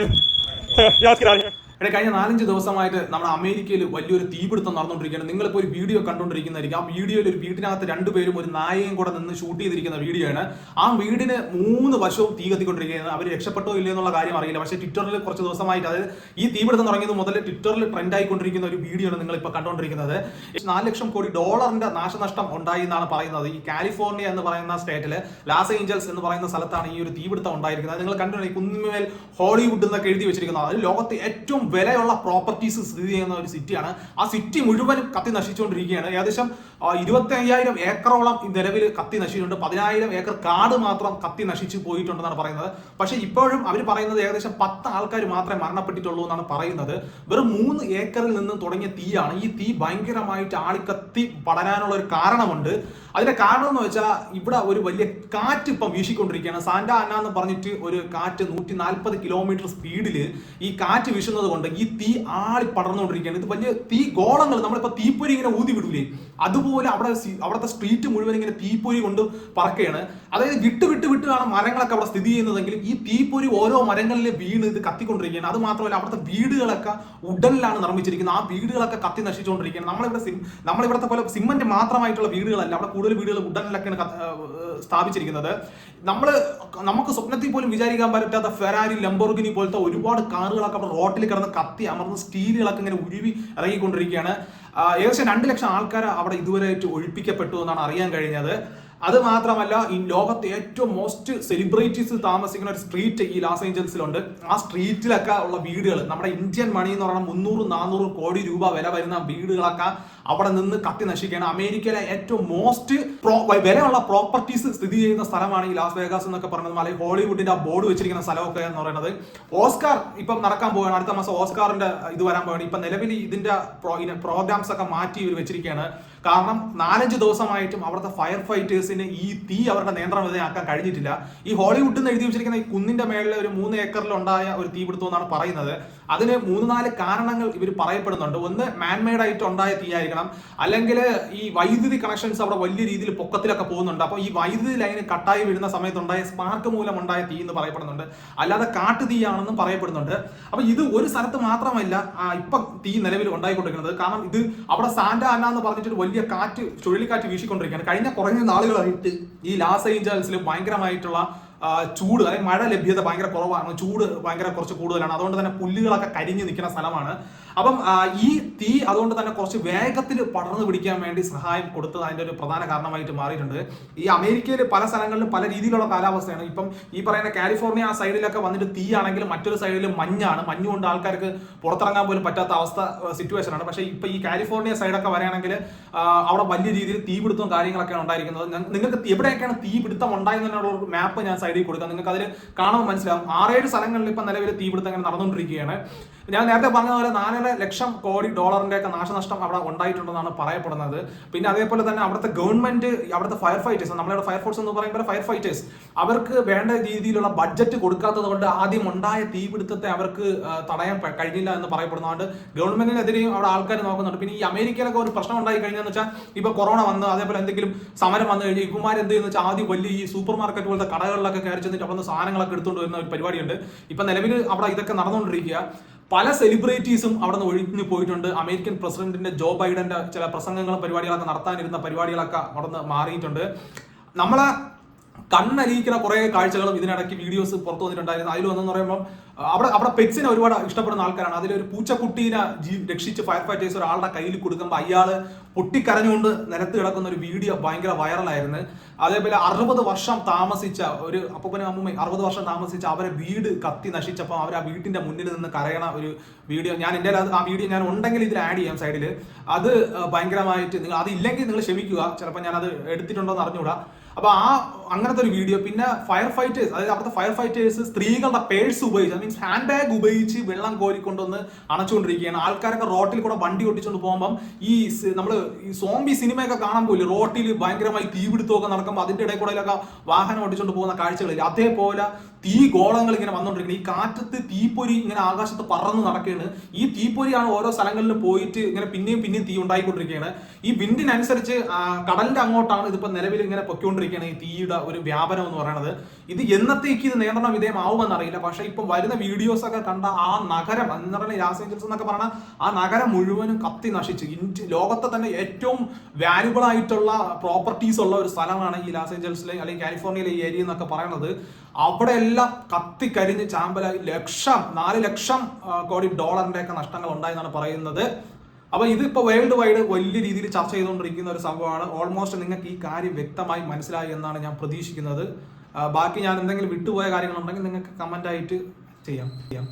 हैं याद करा रहे हैं എടേ കഴിഞ്ഞ നാലഞ്ച് ദിവസമായിട്ട് നമ്മുടെ അമേരിക്കയിൽ വലിയൊരു തീപിടുത്തം നടന്നുകൊണ്ടിരിക്കുകയാണ്. നിങ്ങളിപ്പോൾ ഒരു വീഡിയോ കണ്ടുകൊണ്ടിരിക്കുന്നതായിരിക്കും. ആ വീഡിയോയിൽ ഒരു വീട്ടിനകത്ത് രണ്ടുപേരും ഒരു നായയും കൂടെ നിന്ന് ഷൂട്ട് ചെയ്തിരിക്കുന്ന വീഡിയോ ആണ് ആ വീടിന് മൂന്ന് വശവും തീ കത്തിക്കൊണ്ടിരിക്കുകയാണ്. അവർ രക്ഷപ്പെട്ടോ ഇല്ലയോ എന്നുള്ള കാര്യം അറിയില്ല. പക്ഷേ ട്വിറ്ററിൽ കുറച്ച് ദിവസമായിട്ട് അതായത് ഈ തീപിടുത്തം തുടങ്ങിയത് മുതൽ ട്വിറ്ററിൽ ട്രെൻഡ് ആയിക്കൊണ്ടിരിക്കുന്ന ഒരു വീഡിയോ ആണ് നിങ്ങൾ ഇപ്പോൾ കണ്ടുകൊണ്ടിരിക്കുന്നത് നാല് ലക്ഷം കോടി ഡോളറിന്റെ നാശനഷ്ടം ഉണ്ടായി എന്നാണ് പറയുന്നത്. ഈ കാലിഫോർണിയ എന്ന് പറയുന്ന സ്റ്റേറ്റിൽ ലാസ് ഏഞ്ചൽസ് എന്ന് പറയുന്ന സ്ഥലത്താണ് ഈ ഒരു തീപിടുത്തം ഉണ്ടായിരിക്കുന്നത്. നിങ്ങൾ കണ്ടിട്ടുണ്ട് കുന്നുമേൽ ഹോളിവുഡ് എന്നൊക്കെ എഴുതി വെച്ചിരിക്കുന്നത്. ലോകത്തെ ഏറ്റവും വിലയുള്ള പ്രോപ്പർട്ടീസ് സ്ഥിതി ചെയ്യുന്ന ഒരു സിറ്റിയാണ് ആ സിറ്റി മുഴുവനും കത്തി നശിച്ചുകൊണ്ടിരിക്കുകയാണ്. ഏകദേശം ഇരുപത്തി അയ്യായിരം ഏക്കറോളം ഈ നിലവിൽ കത്തി നശിച്ചിട്ടുണ്ട്. പതിനായിരം ഏക്കർ കാട് മാത്രം കത്തി നശിച്ചു പോയിട്ടുണ്ടെന്നാണ് പറയുന്നത്. പക്ഷെ ഇപ്പോഴും അവർ പറയുന്നത് ഏകദേശം പത്ത് ആൾക്കാർ മാത്രമേ മരണപ്പെട്ടിട്ടുള്ളൂ എന്നാണ് പറയുന്നത്. വെറും മൂന്ന് ഏക്കറിൽ നിന്ന് തുടങ്ങിയ തീയാണ് ഈ തീ ഭയങ്കരമായിട്ട് ആളിക്കത്തി പടരാനുള്ള ഒരു കാരണമുണ്ട്. അതിന്റെ കാരണം എന്ന് വെച്ചാൽ ഇവിടെ ഒരു വലിയ കാറ്റ് ഇപ്പം വീശിക്കൊണ്ടിരിക്കുകയാണ്. സാന്റ അന്ന എന്ന് പറഞ്ഞിട്ട് ഒരു കാറ്റ് നൂറ്റി നാൽപ്പത് കിലോമീറ്റർ സ്പീഡിൽ ഈ കാറ്റ് വീശുന്നത് കൊണ്ട് ഈ തീ ആളി പടർന്നുകൊണ്ടിരിക്കുകയാണ് ഇത് വലിയ തീ ഗോളങ്ങൾ നമ്മളിപ്പോൾ തീപ്പൊരി ഇങ്ങനെ ഊതി വിടൂലേ? അതുപോലെ അവിടെ സി- അവിടുത്തെ സ്ട്രീറ്റ് മുഴുവൻ ഇങ്ങനെ തീപ്പൊരി കൊണ്ട് പറക്കുകയാണ്. അതായത് വിട്ട് വിട്ട് വിട്ടാണ് മരങ്ങളൊക്കെ അവിടെ സ്ഥിതി ചെയ്യുന്നതെങ്കിലും ഈ തീപ്പൊരി ഓരോ മരങ്ങളിലെ വീണ് ഇത് കത്തിക്കൊണ്ടിരിക്കുകയാണ്. അത് മാത്രമല്ല അവിടുത്തെ വീടുകളൊക്കെ ഉടലിലാണ് നിർമ്മിച്ചിരിക്കുന്നത്. ആ വീടുകളൊക്കെ കത്തി നശിച്ചുകൊണ്ടിരിക്കുകയാണ്. നമ്മളിവിടെ സിം നമ്മളിവിടുത്തെ പോലെ സിമന്റ് മാത്രമായിട്ടുള്ള വീടുകളല്ല. അവിടെ കൂടുതൽ വീടുകൾ ഉടലിലൊക്കെയാണ് സ്ഥാപിച്ചിരിക്കുന്നത്. നമ്മൾ നമുക്ക് സ്വപ്നത്തിൽ പോലും വിചാരിക്കാൻ പറ്റാത്ത ഫെറാരി ലംബോർഗിനി പോലത്തെ ഒരുപാട് കാറുകളൊക്കെ റോട്ടിൽ കിടന്ന് കത്തി അമർന്ന് സ്റ്റീലുകളൊക്കെ ഇങ്ങനെ ഉരുവി ഇറങ്ങിക്കൊണ്ടിരിക്കുകയാണ്. ഏകദേശം രണ്ട് ലക്ഷം ആൾക്കാർ അവിടെ ഇതുവരെയായിട്ട് ഒഴിപ്പിക്കപ്പെട്ടു എന്നാണ് അറിയാൻ കഴിഞ്ഞത്. അത് മാത്രമല്ല ഈ ലോകത്തെ ഏറ്റവും മോസ്റ്റ് സെലിബ്രിറ്റീസ് താമസിക്കുന്ന ഒരു സ്ട്രീറ്റ് ഈ ലാസ് ഏഞ്ചൽസിലുണ്ട് ആ സ്ട്രീറ്റിലൊക്കെ ഉള്ള വീടുകൾ നമ്മുടെ ഇന്ത്യൻ മണി എന്ന് പറഞ്ഞാൽ മുന്നൂറ് നാനൂറ് കോടി രൂപ വില വരുന്ന വീടുകളൊക്കെ അവിടെ നിന്ന് കത്തി നശിക്കുകയാണ്. അമേരിക്കയിലെ ഏറ്റവും മോസ്റ്റ് വിലയുള്ള പ്രോപ്പർട്ടീസ് സ്ഥിതി ചെയ്യുന്ന സ്ഥലമാണ് ഈ ലാസ് വേഗാസ് എന്നൊക്കെ പറയുന്നത്. അല്ലെങ്കിൽ ഹോളിവുഡിന്റെ ആ ബോർഡ് വെച്ചിരിക്കുന്ന സ്ഥലമൊക്കെ എന്ന് പറയുന്നത്. ഓസ്കാർ ഇപ്പം നടക്കാൻ പോവുകയാണ്. അടുത്ത മാസം ഓസ്കാറിന്റെ ഇത് വരാൻ പോവുകയാണ്. ഇപ്പൊ നിലവിൽ ഇതിന്റെ പ്രോഗ്രാംസ് ഒക്കെ മാറ്റി ഇവർ വെച്ചിരിക്കുകയാണ്. കാരണം നാലഞ്ച് ദിവസമായിട്ടും അവിടുത്തെ ഫയർ ഫൈറ്റേഴ്സിന് ഈ തീ അവരുടെ നിയന്ത്രണ വിധേയമാക്കാൻ കഴിഞ്ഞിട്ടില്ല. ഈ ഹോളിവുഡിൽ നിന്ന് എഴുതി വെച്ചിരിക്കുന്ന ഈ കുന്നിന്റെ മേളിൽ ഒരു മൂന്ന് ഏക്കറിലുണ്ടായ ഒരു തീപിടുത്തം എന്നാണ് പറയുന്നത്. അതിന് മൂന്ന് നാല് കാരണങ്ങൾ ഇവർ പറയപ്പെടുന്നുണ്ട്. ഒന്ന് മാൻമെയ്ഡ് ആയിട്ട് ഉണ്ടായ തീ ആയിരിക്കണം അല്ലെങ്കിൽ ഈ വൈദ്യുതി കണക്ഷൻസ് അവിടെ വലിയ രീതിയിൽ പൊക്കത്തിലൊക്കെ പോകുന്നുണ്ട്. അപ്പോൾ ഈ വൈദ്യുതി ലൈൻ കട്ടായി വീഴുന്ന സമയത്തുണ്ടായ സ്പാർക്ക് മൂലം ഉണ്ടായ തീ എന്ന് പറയപ്പെടുന്നുണ്ട്. അല്ലാതെ കാട്ടു തീയാണെന്നും പറയപ്പെടുന്നുണ്ട്. അപ്പോൾ ഇത് ഒരു സ്ഥലത്ത് മാത്രമല്ല ഇപ്പം തീ നിലവിൽ ഉണ്ടായിക്കൊണ്ടിരിക്കുന്നത്. കാരണം ഇത് അവിടെ സാന്റ അന്ന എന്ന് പറഞ്ഞിട്ട് വലിയ കാറ്റ് ചുഴലിക്കാറ്റ് വീശിക്കൊണ്ടിരിക്കുകയാണ്. കഴിഞ്ഞ കുറഞ്ഞ നാളുകളായിട്ട് ഈ ലാസ് ഏഞ്ചൽസിൽ ഭയങ്കരമായിട്ടുള്ള ചൂട് അതായത് മഴ ലഭ്യത ഭയങ്കര കുറവാണ്. ചൂട് ഭയങ്കര കുറച്ച് കൂടുതലാണ്. അതുകൊണ്ട് തന്നെ പുല്ലുകളൊക്കെ കരിഞ്ഞു നിൽക്കുന്ന സ്ഥലമാണ്. അപ്പം ഈ തീ അതുകൊണ്ട് തന്നെ കുറച്ച് വേഗത്തിൽ പടർന്നു പിടിക്കാൻ വേണ്ടി സഹായം കൊടുത്തത് അതിന്റെ ഒരു പ്രധാന കാരണമായിട്ട് മാറിയിട്ടുണ്ട്. ഈ അമേരിക്കയിൽ പല സ്ഥലങ്ങളിലും പല രീതിയിലുള്ള കാലാവസ്ഥയാണ്. ഇപ്പം ഈ പറയുന്ന കാലിഫോർണിയ ആ സൈഡിലൊക്കെ വന്നിട്ട് തീ ആണെങ്കിൽ മറ്റൊരു സൈഡിൽ മഞ്ഞാണ്. മഞ്ഞുകൊണ്ട് ആൾക്കാർക്ക് പുറത്തിറങ്ങാൻ പോലും പറ്റാത്ത അവസ്ഥ സിറ്റുവേഷൻ ആണ്. പക്ഷേ ഇപ്പം ഈ കാലിഫോർണിയ സൈഡൊക്കെ വരികയാണെങ്കിൽ അവിടെ വലിയ രീതിയിൽ തീപിടുത്തവും കാര്യങ്ങളൊക്കെയാണ് ഉണ്ടായിരിക്കുന്നത്. നിങ്ങൾക്ക് എവിടെയൊക്കെയാണ് തീപിടുത്തം ഉണ്ടായെന്നുള്ള ഒരു മാപ്പ് ഞാൻ സൈഡിൽ കൊടുക്കാം നിങ്ങൾക്ക് അതിൽ കാണാൻ മനസ്സിലാവും. ആറേഴ് സ്ഥലങ്ങളിൽ ഇപ്പം നിലവിൽ തീപിടുത്തം അങ്ങനെ നടന്നുകൊണ്ടിരിക്കുകയാണ്. ഞാൻ നേരത്തെ പറഞ്ഞ പോലെ നാലര ലക്ഷം കോടി ഡോളറിന്റെ ഒക്കെ നാശനഷ്ടം അവിടെ ഉണ്ടായിട്ടുണ്ടെന്നാണ് പറയപ്പെടുന്നത്. പിന്നെ അതേപോലെ തന്നെ അവിടുത്തെ ഗവൺമെന്റ് അവിടുത്തെ ഫയർ ഫൈറ്റേഴ്സ് നമ്മളുടെ ഫയർഫോഴ്സ് എന്ന് പറയുമ്പോൾ ഫയർ ഫൈറ്റേഴ്സ് അവർക്ക് വേണ്ട രീതിയിലുള്ള ബഡ്ജറ്റ് കൊടുക്കാത്തത് കൊണ്ട് ആദ്യം ഉണ്ടായ തീപിടുത്തത്തെ അവർക്ക് തടയാൻ കഴിഞ്ഞില്ല എന്ന് പറയപ്പെടുന്നതുകൊണ്ട് ഗവൺമെന്റിനെതിരെയും അവിടെ ആൾക്കാർ നോക്കുന്നുണ്ട്. പിന്നെ ഈ അമേരിക്കയിലൊക്കെ ഒരു പ്രശ്നം ഉണ്ടായി കഴിഞ്ഞെന്ന് വെച്ചാൽ ഇപ്പൊ കൊറോണ വന്ന് അതേപോലെ എന്തെങ്കിലും സമരം വന്നു കഴിഞ്ഞാൽ ഇവന്മാർ എന്ത് ചെയ്യുന്ന വെച്ചാൽ ആദ്യം വലിയ ഈ സൂപ്പർ മാർക്കറ്റ് പോലത്തെ കടകളിലൊക്കെ കയറി ചെന്നിട്ട് അവിടെ നിന്ന് സാധനങ്ങളൊക്കെ എടുത്തുകൊണ്ട് വരുന്ന ഒരു പരിപാടിയുണ്ട്. ഇപ്പൊ നിലവിൽ അവിടെ ഇതൊക്കെ നടന്നുകൊണ്ടിരിക്കുക പല സെലിബ്രിറ്റീസും അവിടെ നിന്ന് ഒഴിഞ്ഞു പോയിട്ടുണ്ട്. അമേരിക്കൻ പ്രസിഡന്റിന്റെ ജോ ബൈഡന്റെ ചില പ്രസംഗങ്ങളും പരിപാടികളൊക്കെ നടത്താനിരുന്ന പരിപാടികളൊക്കെ അവിടെ നിന്ന് മാറിയിട്ടുണ്ട്. നമ്മളെ കണ്ണലിയിക്കുന്ന കുറേ കാഴ്ചകളും ഇതിനിടയ്ക്ക് വീഡിയോസ് പുറത്തു വന്നിട്ടുണ്ടായിരുന്നു. അതിൽ വന്നെന്ന് പറയുമ്പോൾ അവിടെ അവിടെ പെറ്റ്സിനെ ഒരുപാട് ഇഷ്ടപ്പെടുന്ന ആൾക്കാരാണ്. അതിലൊരു പൂച്ചക്കുട്ടീനെ ജീ രക്ഷിച്ച് ഫയർ ഫൈറ്റേഴ്സ് ഒരാളുടെ കയ്യിൽ കൊടുക്കുമ്പോൾ അയാൾ പൊട്ടിക്കരഞ്ഞുകൊണ്ട് നിലത്ത് കിടക്കുന്ന ഒരു വീഡിയോ ഭയങ്കര വൈറലായിരുന്നു അതേപോലെ അറുപത് വർഷം താമസിച്ച ഒരു അപ്പൂപ്പനും അമ്മൂമ്മയും അറുപത് വർഷം താമസിച്ച അവരെ വീട് കത്തി നശിച്ചപ്പോൾ അവർ ആ വീട്ടിന്റെ മുന്നിൽ നിന്ന് കരയണ ഒരു വീഡിയോ ഞാൻ എന്റെ ആ വീഡിയോ ഞാൻ ഉണ്ടെങ്കിൽ ഇതിൽ ആഡ് ചെയ്യാം സൈഡിൽ അത് ഭയങ്കരമായിട്ട് നിങ്ങൾ അതില്ലെങ്കിൽ നിങ്ങൾ ക്ഷമിക്കുക. ചിലപ്പോൾ ഞാൻ അത് എടുത്തിട്ടുണ്ടോ എന്ന് അറിഞ്ഞുകൂടാ. അപ്പൊ ആ അങ്ങനത്തെ ഒരു വീഡിയോ പിന്നെ ഫയർ ഫൈറ്റേഴ്സ് അതായത് അവിടുത്തെ ഫയർ ഫൈറ്റേഴ്സ് സ്ത്രീകളുടെ പേഴ്സ് ഉപയോഗിച്ച് മീൻസ് ഹാൻഡ് ബാഗ് ഉപയോഗിച്ച് വെള്ളം കോരിക്കൊണ്ടൊന്ന് അണച്ചുകൊണ്ടിരിക്കുകയാണ്. ആൾക്കാരൊക്കെ റോട്ടിൽ കൂടെ വണ്ടി ഓടിച്ചുകൊണ്ട് പോകുമ്പം ഈ നമ്മൾ ഈ സോംബി സിനിമയൊക്കെ കാണാൻ പോയില്ലേ? റോട്ടിൽ ഭയങ്കരമായി തീപിടുത്തമൊക്കെ നടക്കുമ്പോൾ അതിന്റെ ഇടയിൽ കൂടെ വാഹനം ഓടിച്ചുകൊണ്ട് പോകുന്ന കാഴ്ചകളില്ല? അതേപോലെ തീ ഗോളങ്ങൾ ഇങ്ങനെ വന്നുകൊണ്ടിരിക്കുന്നത് ഈ കാറ്റത്ത് തീപ്പൊരി ഇങ്ങനെ ആകാശത്ത് പറന്ന് നടക്കുകയാണ്. ഈ തീപ്പൊരിയാണ് ഓരോ സ്ഥലങ്ങളിലും പോയിട്ട് ഇങ്ങനെ പിന്നെയും പിന്നെയും തീ ഉണ്ടായിക്കൊണ്ടിരിക്കുകയാണ്. ഈ വിൻഡിനനുസരിച്ച് കടലിന്റെ അങ്ങോട്ടാണ് ഇതിപ്പോ നിലവിൽ ഇങ്ങനെ പൊയ്ക്കൊണ്ടിരിക്കുന്നത്. നടന്നുകൊണ്ടിരിക്കുകയാണ് ഈ തീയുടെ ഒരു വ്യാപനം എന്ന് പറയുന്നത്. ഇത് എന്നത്തേക്ക് ഇത് നിയന്ത്രണ വിധേയമാവുമെന്ന് അറിയില്ല. പക്ഷെ ഇപ്പം വരുന്ന വീഡിയോസ് ഒക്കെ കണ്ട ആ നഗരം എന്ന് പറഞ്ഞാൽ ലാസ് ഏഞ്ചൽസ് എന്നൊക്കെ പറഞ്ഞാൽ ആ നഗരം മുഴുവനും കത്തി നശിച്ച്. ഇന്ത്യ ലോകത്തെ തന്നെ ഏറ്റവും വാല്യുബിൾ ആയിട്ടുള്ള പ്രോപ്പർട്ടീസ് ഉള്ള ഒരു സ്ഥലമാണ് ഈ ലാസ് ഏഞ്ചൽസിലെ അല്ലെങ്കിൽ കാലിഫോർണിയയിലെ ഈ ഏരിയ എന്നൊക്കെ പറയുന്നത് അവിടെ എല്ലാം കത്തിക്കരിഞ്ഞ് ചാമ്പലായി ലക്ഷം നാല് ലക്ഷം കോടി ഡോളറിന്റെ ഒക്കെ നഷ്ടങ്ങൾ ഉണ്ടായെന്നാണ് പറയുന്നത്. അപ്പൊ ഇതിപ്പോ വേൾഡ് വൈഡ് വലിയ രീതിയിൽ ചർച്ച ചെയ്തുകൊണ്ടിരിക്കുന്ന ഒരു സംഭവമാണ്. ഓൾമോസ്റ്റ് നിങ്ങൾക്ക് ഈ കാര്യം വ്യക്തമായി മനസ്സിലായി എന്നാണ് ഞാൻ പ്രതീക്ഷിക്കുന്നത്. ബാക്കി ഞാൻ എന്തെങ്കിലും വിട്ടുപോയ കാര്യങ്ങളുണ്ടെങ്കിൽ നിങ്ങൾക്ക് കമന്റ് ആയിട്ട് ചെയ്യാം. ചെയ്യാം.